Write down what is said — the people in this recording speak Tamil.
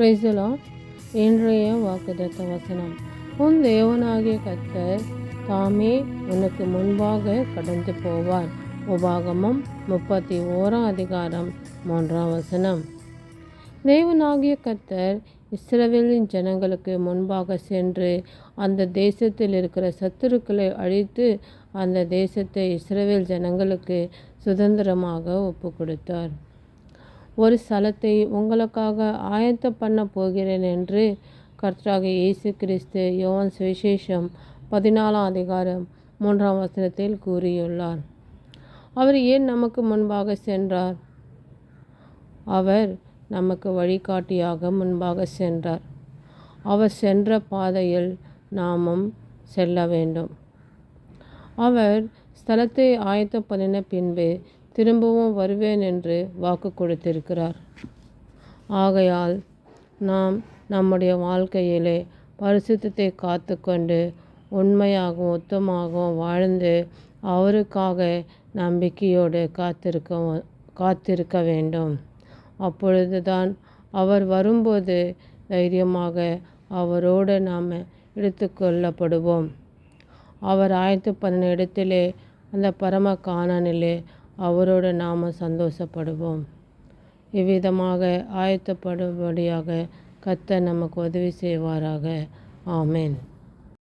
பிரைசலா இன்றைய வாக்குதத்த வசனம். உன் தேவனாகிய கர்த்தர் தாமே உனக்கு முன்பாக கடந்து போவார். உபாகமம் முப்பத்தி ஓராம் அதிகாரம் மூன்றாம் வசனம். தேவனாகிய கர்த்தர் இஸ்ரவேலின் ஜனங்களுக்கு முன்பாக சென்று அந்த தேசத்தில் இருக்கிற சத்துருக்களை அழித்து அந்த தேசத்தை இஸ்ரவேல் ஜனங்களுக்கு சுதந்திரமாக ஒப்பு கொடுத்தார் ஒரு ஸ்தலத்தை உங்களுக்காக ஆயத்த பண்ண போகிறேன் என்று கர்த்தராக இயேசு கிறிஸ்து யோவான் சுவிசேஷம் பதினாலாம் அதிகாரம் மூன்றாம் வசனத்தில் கூறியுள்ளார். அவர் ஏன் நமக்கு முன்பாக சென்றார்? அவர் நமக்கு வழிகாட்டியாக முன்பாக சென்றார். அவர் சென்ற பாதையில் நாமும் செல்ல வேண்டும். அவர் ஸ்தலத்தை ஆயத்த பண்ணின பின்பு திரும்பவும் வருவேன் என்று வாக்கு கொடுத்திருக்கிறார். ஆகையால் நாம் நம்முடைய வாழ்க்கையிலே பரிசுத்தத்தை காத்துக்கொண்டு உண்மையாகவும் உத்தமாகவும் வாழ்ந்து அவருக்காக நம்பிக்கையோடு காத்திருக்க காத்திருக்க வேண்டும். அப்பொழுதுதான் அவர் வரும்போது தைரியமாக அவரோடு நாம் எடுத்துக்கொள்ளப்படுவோம் அவர் ஆயிரத்தி பண்ண இடத்திலே அந்த பரம காணனிலே அவரோடு நாம் சந்தோஷப்படுவோம். இவ்விதமாக ஆயத்தப்படும்படியாக கத்த நமக்கு உதவி செய்வாராக. ஆமேன்.